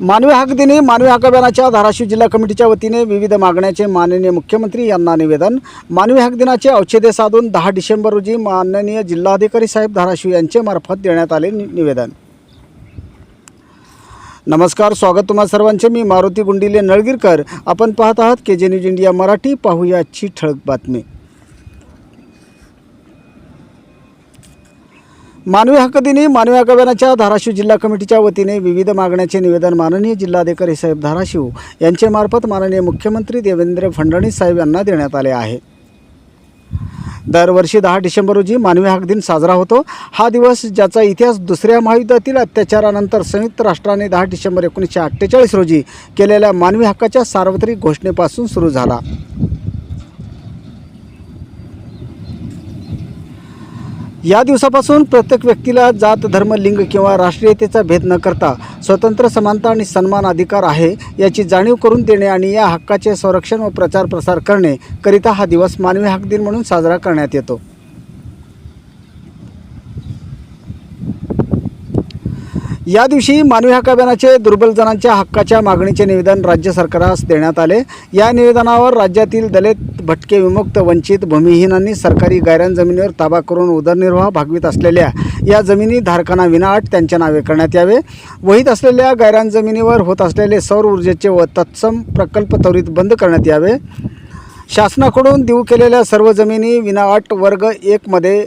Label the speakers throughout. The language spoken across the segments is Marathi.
Speaker 1: मानवी हक दिनी मानवी हक अभियानाच्या धाराशिव जिल्हा कमिटीच्या वतीने विविध मागण्याचे माननीय मुख्यमंत्री यांना निवेदन. मानवी हक दिनाचे औषधे साधून दहा डिसेंबर रोजी माननीय जिल्हाधिकारी साहेब धाराशिव यांच्यामार्फत देण्यात आले निवेदन. नमस्कार स्वागत तुम्हा सर्वांचे. मी मारुती गुंडिले नळगीरकर. आपण पाहत आहात के जे न्यूज इंडिया मराठी. पाहूयाची ठळक बातमी. मानवी हक्क दिनी मानवी हक्क अभियानाच्या धाराशिव जिल्हा कमिटीच्या वतीने विविध मागण्याचे निवेदन माननीय जिल्हाधिकारी साहेब धाराशिव यांच्यामार्फत माननीय मुख्यमंत्री देवेंद्र फडणवीस साहेब यांना देण्यात आले आहे. दरवर्षी दहा डिसेंबर रोजी मानवी हक दिन साजरा होतो. हा दिवस ज्याचा इतिहास दुसऱ्या महायुद्धातील अत्याचारानंतर संयुक्त राष्ट्राने दहा डिसेंबर एकोणीसशे अठ्ठेचाळीस रोजी केलेल्या मानवी हक्काच्या सार्वत्रिक घोषणेपासून सुरू झाला. या दिवसापासून प्रत्येक व्यक्तीला जात धर्म लिंग किंवा राष्ट्रीयतेचा भेद न करता स्वतंत्र समानता आणि सन्मान अधिकार आहे याची जाणीव करून देणे आणि या हक्काचे संरक्षण व प्रचार प्रसार करणे करिता हा दिवस मानवी हक दिन म्हणून साजरा करण्यात येतो. या दिवशी मानवी हक्क अभियानाचे दुर्बल जणांच्या हक्काच्या मागणीचे निवेदन राज्य सरकारास देण्यात आले. या निवेदनावर राज्यातील दलित भटके विमुक्त वंचित भूमिहीनांनी सरकारी गायरान जमिनीवर ताबा करून उदरनिर्वाह भागवित असलेल्या या जमिनी धारकांना विनाअट त्यांच्या नावे करण्यात यावे. वहीत असलेल्या गायरान जमिनीवर होत असलेले सौर ऊर्जेचे व तत्सम प्रकल्प त्वरित बंद करण्यात यावे. शासनाकडून देऊ केलेल्या सर्व जमिनी विनाअट वर्ग एकमध्ये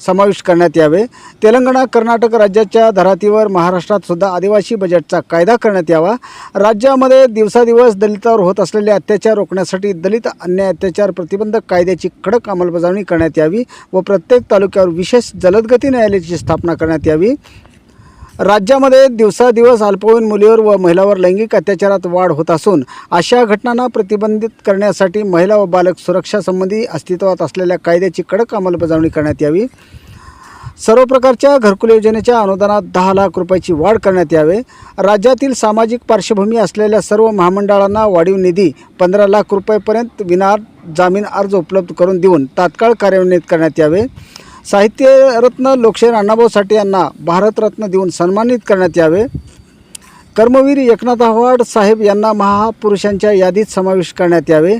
Speaker 1: समाविष्ट करण्यात यावे. तेलंगणा कर्नाटक राज्याच्या धरातीवर महाराष्ट्रात सुद्धा आदिवासी बजेटचा कायदा करण्यात यावा. राज्यामध्ये दिवसादिवस दलितावर होत असलेले अत्याचार रोखण्यासाठी दलित अन्याय अत्याचार प्रतिबंधक कायद्याची कडक अंमलबजावणी करण्यात यावी व प्रत्येक तालुक्यावर विशेष जलदगती न्यायालयाची स्थापना करण्यात यावी. राज्यामध्ये दिवसादिवस अल्पवयीन मुलीवर व महिलावर लैंगिक अत्याचारात वाढ होत असून अशा घटनांना प्रतिबंधित करण्यासाठी महिला व बालक सुरक्षासंबंधी अस्तित्वात असलेल्या कायद्याची कडक अंमलबजावणी करण्यात यावी. सर्व प्रकारच्या घरकुल योजनेच्या अनुदानात दहा लाख रुपयाची वाढ करण्यात यावे. राज्यातील सामाजिक पार्श्वभूमी असलेल्या सर्व महामंडळांना वाढीव निधी पंधरा लाख रुपयेपर्यंत विना जामीन अर्ज उपलब्ध करून देऊन तात्काळ कार्यान्वित करण्यात यावे. साहित्यरत्न लोकशाहीर अण्णाभाऊ साठे यांना भारतरत्न देऊन सन्मानित करण्यात यावे. कर्मवीर एकनाथ आव्हाड साहेब यांना महापुरुषांच्या यादीत समावेश करण्यात यावे.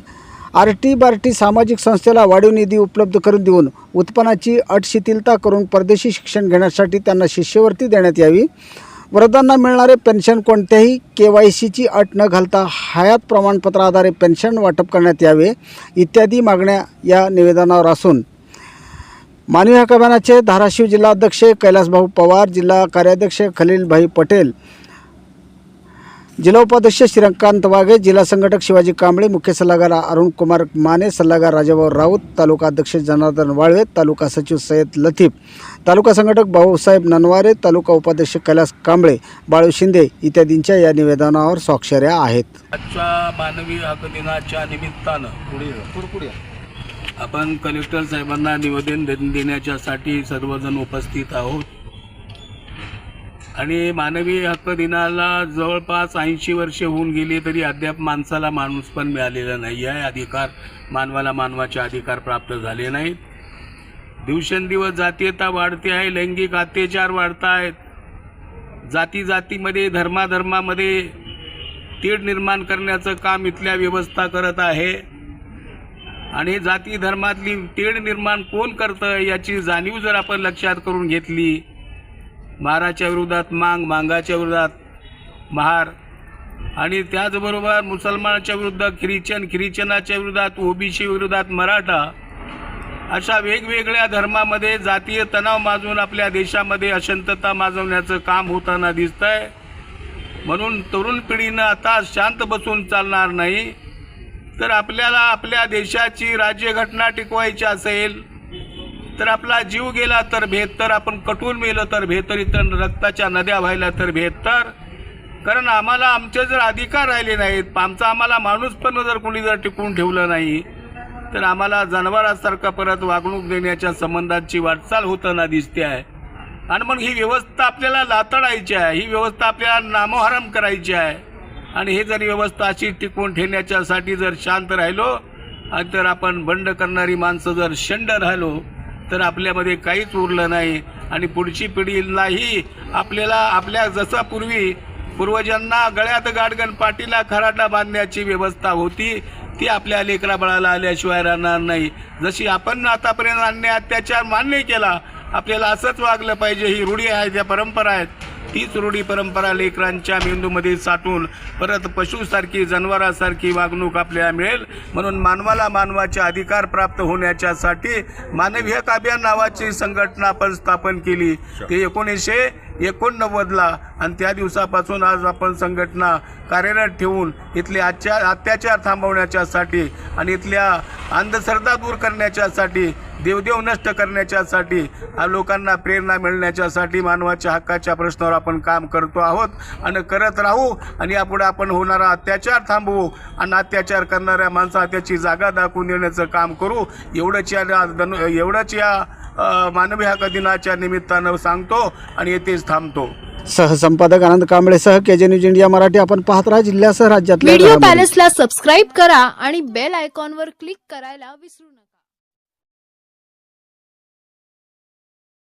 Speaker 1: आर टी बार्टी सामाजिक संस्थेला वाढीव निधी उपलब्ध करून देऊन उत्पन्नाची अट शिथिलता करून परदेशी शिक्षण घेण्यासाठी त्यांना शिष्यवृत्ती देण्यात यावी. वृद्धांना मिळणारे पेन्शन कोणत्याही के वाय सीची अट न घालता हयात प्रमाणपत्राद्वारे पेन्शन वाटप करण्यात यावे इत्यादी मागण्या या निवेदनावर असून मानवी हक्क धाराशिव जिल्हाध्यक्ष कैलासभाऊ पवार जिल्हा कार्याध्यक्ष खलीलभाई पटेल जिल्हा उपाध्यक्ष श्रीकांत वाघे जिल्हा संघटक शिवाजी कांबळे मुख्य सल्लागार अरुण कुमार माने सल्लागार राजाभाऊ राऊत तालुका अध्यक्ष जनार्दन वाळवे तालुका सचिव सय्यद लतीफ तालुका संघटक भाऊसाहेब ननवारे तालुका उपाध्यक्ष कैलास कांबळे बाळू शिंदे इत्यादींच्या या निवेदनावर स्वाक्षऱ्या आहेत.
Speaker 2: आजच्या मानवी हक्क दिनाच्या निमित्तानं आपण कलेक्टर साहेबांना निवेदन दे- देण्याच्यासाठी सर्वजण उपस्थित आहोत. आणि मानवी हक्क दिनाला जवळपास ऐंशी वर्षे होऊन गेली तरी अद्याप माणसाला माणूस पण मिळालेला नाही. आहे अधिकार मानवाला मानवाचे अधिकार प्राप्त झाले नाहीत. दिवसेंदिवस जातीयता वाढते आहे लैंगिक अत्याचार वाढत आहेत. जाती जातीमध्ये धर्माधर्मामध्ये तीड निर्माण करण्याचं काम इथल्या व्यवस्था करत आहे. आणि जाती धर्मातली तेढ निर्माण कोण करतं याची जाणीव जर आपण लक्षात करून घेतली महाराच्या विरोधात मांग मांगाच्या विरोधात महार आणि त्याचबरोबर मुसलमानाच्या विरुद्ध ख्रिश्चन ख्रिश्चनाच्या विरोधात ओबीसी विरोधात मराठा अशा वेगवेगळ्या धर्मामध्ये जातीय तणाव माजून आपल्या देशामध्ये अशांतता माजवण्याचं काम होताना दिसतंय. म्हणून तरुण पिढीनं आता शांत बसून चालणार नाही. तर आपल्याला आपल्या देशाची राज्यघटना टिकवायची असेल तर आपला जीव गेला तर बेहत्तर आपण कटून मेलं तर बेहतर इतर रक्ताच्या नद्या व्हायला तर बेहत्तर. कारण आम्हाला आमचे जर अधिकार राहिले नाहीत आमचा आम्हाला माणूस पण जर कोणी जर टिकवून ठेवलं नाही तर आम्हाला जनावरासारखं परत वागणूक देण्याच्या संबंधांची वाटचाल होताना दिसते आहे. आणि मग ही व्यवस्था आपल्याला लातडायची आहे ही व्यवस्था आपल्याला नामोहरम करायची आहे. आणि हे जर व्यवस्था अशी टिकवून ठेवण्याच्यासाठी जर शांत राहिलो आणि तर आपण बंड करणारी माणसं जर शंड राहिलो तर आपल्यामध्ये काहीच उरलं नाही. आणि पुढची पिढीलाही आपल्याला आपल्या जसा पूर्वी पूर्वजांना गळ्यात गाडगण पाटीला खराटा बांधण्याची व्यवस्था होती ती आपल्या लेकरा बळाला आल्याशिवाय राहणार नाही. जशी आपण आतापर्यंत अन्याय अत्याचार मान्य केला आपल्याला असंच वागलं पाहिजे ही रूढी आहे त्या परंपरा आहेत तीच रूढी परंपरा लेकरांच्या मेंदूमध्ये साठून परत पशुसारखी जनावरासारखी वागणूक आपल्याला मिळेल. म्हणून मानवाला मानवाचे अधिकार प्राप्त होण्याच्यासाठी मानवीय काव्या नावाची संघटना आपण स्थापन केली. ते एकोणीसशे एकोणनव्वदला आणि त्या दिवसापासून आज आपण संघटना कार्यरत ठेवून इथले आजच्या अत्याचार थांबवण्याच्यासाठी आणि इथल्या अंधश्रद्धा दूर करण्याच्यासाठी देवदेव नष्ट करण्याच्यासाठी लोकांना प्रेरणा मिळण्याच्यासाठी मानवाच्या हक्काच्या प्रश्नावर आपण काम करतो आहोत. आणि करत राहू आणि यापुढे आपण होणारा अत्याचार थांबवू आणि अत्याचार करणाऱ्या माणसाला त्याची जागा दाखवून देण्याचं काम करू. एवढंच या एवढंच या मानवी हक्क दिनाच्या निमित्तानं सांगतो आणि येथेच थांबतो.
Speaker 1: सहसंपादक आनंद कांबळे सह के जे न्यूज इंडिया मराठी. आपण पाहत राहा जिल्ह्यासह राज्यातल्या
Speaker 3: व्हिडिओ. पॅलेसला सबस्क्राईब करा आणि बेल आयकॉनवर क्लिक करायला विसरू नका.